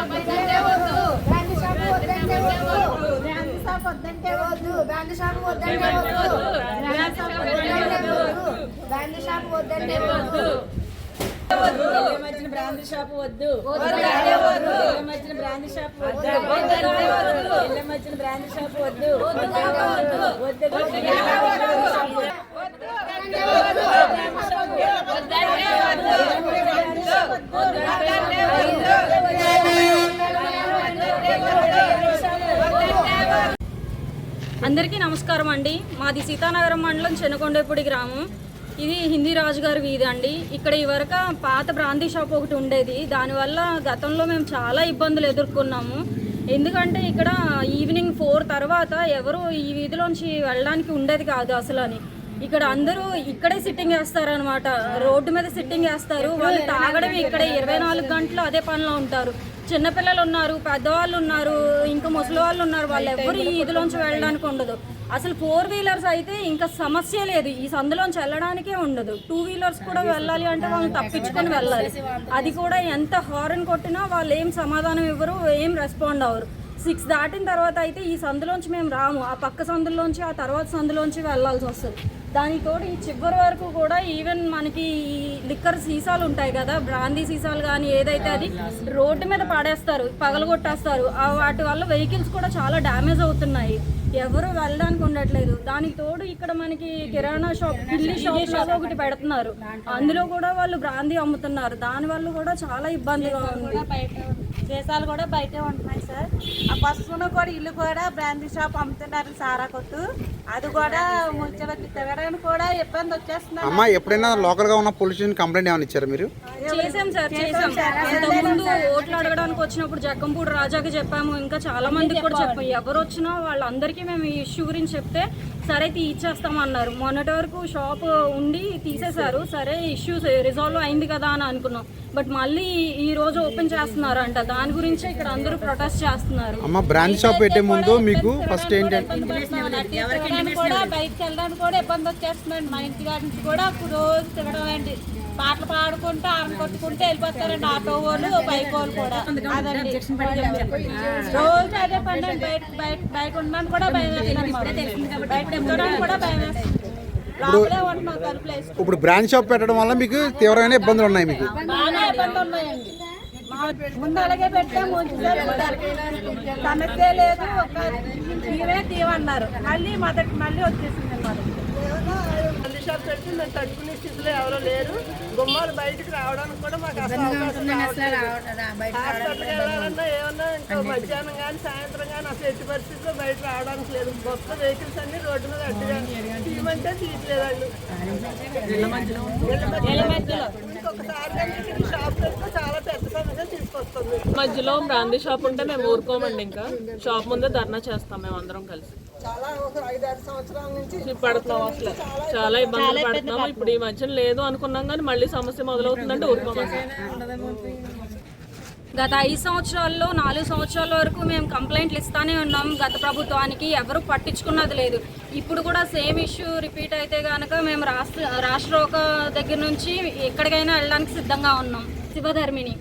Shop వద్దంటే వద్దు shop వద్దంటే వద్దు బ్రాండ్ షాప్ వద్దంటే వద్దు బ్రాండ్ షాప్ వద్దంటే వద్దు బ్రాండ్ షాప్ మధ్యన షాప్ వద్దు మధ్యన బ్రాండ్ షాప్ వద్దు మధ్యన బ్రాండ్ షాప్ వద్దు వద్దు. అందరికీ నమస్కారం అండి. మాది సీతానగరం మండలం చెనకొండపూడి గ్రామం. ఇది హిందీ రాజు గారి వీధి అండి. ఇక్కడ ఇవరక పాత బ్రాందీ షాప్ ఒకటి ఉండేది. దానివల్ల గతంలో మేము చాలా ఇబ్బందులు ఎదుర్కొన్నాము. ఎందుకంటే ఇక్కడ ఈవినింగ్ ఫోర్ తర్వాత ఎవరు ఈ వీధిలోంచి వెళ్ళడానికి ఉండేది కాదు అసలు అని. ఇక్కడ అందరూ ఇక్కడే సిట్టింగ్ వేస్తారనమాట రోడ్డు మీద సిట్టింగ్ వేస్తారు. వాళ్ళు తాగడం ఇక్కడ ఇరవై నాలుగు గంటలు అదే పనిలో ఉంటారు. చిన్నపిల్లలు ఉన్నారు పెద్దవాళ్ళు ఉన్నారు ఇంకా ముసలి వాళ్ళు ఉన్నారు వాళ్ళు ఎవరు ఈ ఇదిలోంచి వెళ్ళడానికి ఉండదు. అసలు ఫోర్ వీలర్స్ అయితే ఇంకా సమస్య లేదు. ఈ సందులోంచి వెళ్ళడానికే ఉండదు. టూ వీలర్స్ కూడా వెళ్ళాలి అంటే వాళ్ళు తప్పించుకొని వెళ్ళాలి. అది కూడా ఎంత హార్న్ కొట్టినా వాళ్ళు ఏం సమాధానం ఇవ్వరు ఏం రెస్పాండ్ అవ్వరు. సిక్స్ దాటిన తర్వాత అయితే ఈ సందులోంచి మేము రాము. ఆ పక్క సందులోంచి ఆ తర్వాత సందులోంచి వెళ్ళాల్సి వస్తుంది. దానికి తోడు ఈ చివరి వరకు కూడా ఈవెన్ మనకి ఈ లిక్కర్ సీసాలు ఉంటాయి కదా బ్రాందీ సీసాలు కానీ ఏదైతే అది రోడ్డు మీద పడేస్తారు పగలగొట్టేస్తారు ఆ వాటి వల్ల వెహికల్స్ కూడా చాలా డ్యామేజ్ అవుతున్నాయి. ఎవరు వెళ్ళడానికి ఉండట్లేదు. దానికి తోడు ఇక్కడ మనకి కిరాణా షాప్ ఢిల్లీ షాప్ ఒకటి పెడుతున్నారు. అందులో కూడా వాళ్ళు బ్రాందీ అమ్ముతున్నారు. దాని వల్ల కూడా చాలా ఇబ్బందిగా ఉంది. దేశాలు కూడా బయటే ఉంటున్నాయి సార్. ఆ పసుపును కూడా ఇల్లు కూడా బ్రాందీ షాప్ అమ్ముతున్నారు సారా కొట్టు. అది కూడా ముచ్చలకి తిరగడానికి కూడా ఇబ్బంది వచ్చేస్తుంది అమ్మా ఎప్పుడైనా లోకల్గా ఉన్న పొల్యూషన్ కంప్లైంట్ ఏమైనా ఇచ్చారా మీరు? చేసాం సార్ చేసాం ఇంతకుముందు ఓట్లు అడగడానికి వచ్చినప్పుడు జక్కంపూడి రాజాకి చెప్పాము. ఇంకా చాలా మందికి కూడా చెప్పాము ఎవరు వచ్చినా వాళ్ళందరికీ మేము ఈ ఇష్యూ గురించి చెప్తే సరే తీసేస్తామన్నారు మొన్నటి వరకు షాప్ ఉండి తీసేశారు. సరే ఇష్యూ రిజాల్వ్ అయింది కదా అని అనుకున్నాం. బట్ మళ్ళీ ఈ రోజు ఓపెన్ చేస్తున్నారు అంట దాని గురించే ఇక్కడ అందరూ ప్రొటెస్ట్ చేస్తున్నారు. అమ్మ బ్రాండ్ షాప్ పెట్టే ముందు మీకు ఫస్ట్ ఏంటంటే బయటకు వెళ్ళడానికి కూడా ఇబ్బంది వచ్చేస్తుందండి మా ఇంటి కాడి నుంచి కూడా రోజు తిరగడం అండి పాటలు పాడుకుంటూ ఆరం కొట్టుకుంటూ వెళ్ళిపోతారండి ఆటో వాళ్ళు బైక్ వాళ్ళు కూడా. అదండి. రోజు అదే పని బయట బయట బయట ఉండడానికి కూడా భయం. బయట కూడా భయం లోపలే ఉంటున్నాం తలుపులు వేసుకుని. ఇప్పుడు బ్రాండ్ షాప్ పెట్టడం వల్ల మీకు తీవ్రమైన ఇబ్బందులు ఉన్నాయి మీకు? బాగా ఇబ్బంది ఉన్నాయండి. ముందు అలాగే పెట్టాము సమస్య లేదు ఒక తీవే తీవన్నారు మళ్ళీ మొదటి మళ్ళీ వచ్చేసింది మొదటి షాప్ పెట్టి మేము తట్టుకునే స్థితిలో ఎవరో లేరు. గుమ్మాలు బయటికి రావడానికి కూడా మాకు అసలు అవకాశం. హాస్పిటల్కి వెళ్ళాలన్నా ఏమన్నా ఇంకా మధ్యాహ్నం కానీ సాయంత్రం కానీ అసలు ఎట్టి పరిస్థితుల్లో బయట రావడానికి లేదు. మొత్తం వెహికల్స్ అన్ని రోడ్డు మీద అడ్డుగా తీయమంటే తీయట్లేదండి. మధ్యలో బ్రాందీ షాప్ ఉంటే మేము ఊరుకోమండి ఇంకా. షాప్ ముందే ధర్నా చేస్తాం మేము అందరం కలిసి. చాలా ఒక ఐదారు సంవత్సరాల నుంచి పడుతున్నాం అసలు. చాలా ఇబ్బందులు పడుతున్నాము. ఇప్పుడు ఈ మధ్యన లేదు అనుకున్నాం కానీ మళ్ళీ సమస్య మొదలవుతుందంటే ఊరుకోమండి. గత ఐదు సంవత్సరాల్లో నాలుగు సంవత్సరాల వరకు మేము కంప్లైంట్లు ఇస్తానే ఉన్నాం. గత ప్రభుత్వానికి ఎవరు పట్టించుకున్నది లేదు. ఇప్పుడు కూడా సేమ్ ఇష్యూ రిపీట్ అయితే కనుక మేము రాష్ట్ర రాష్ట్ర ఒక దగ్గర నుంచి ఎక్కడికైనా వెళ్ళడానికి సిద్ధంగా ఉన్నాం. శివధర్మిని.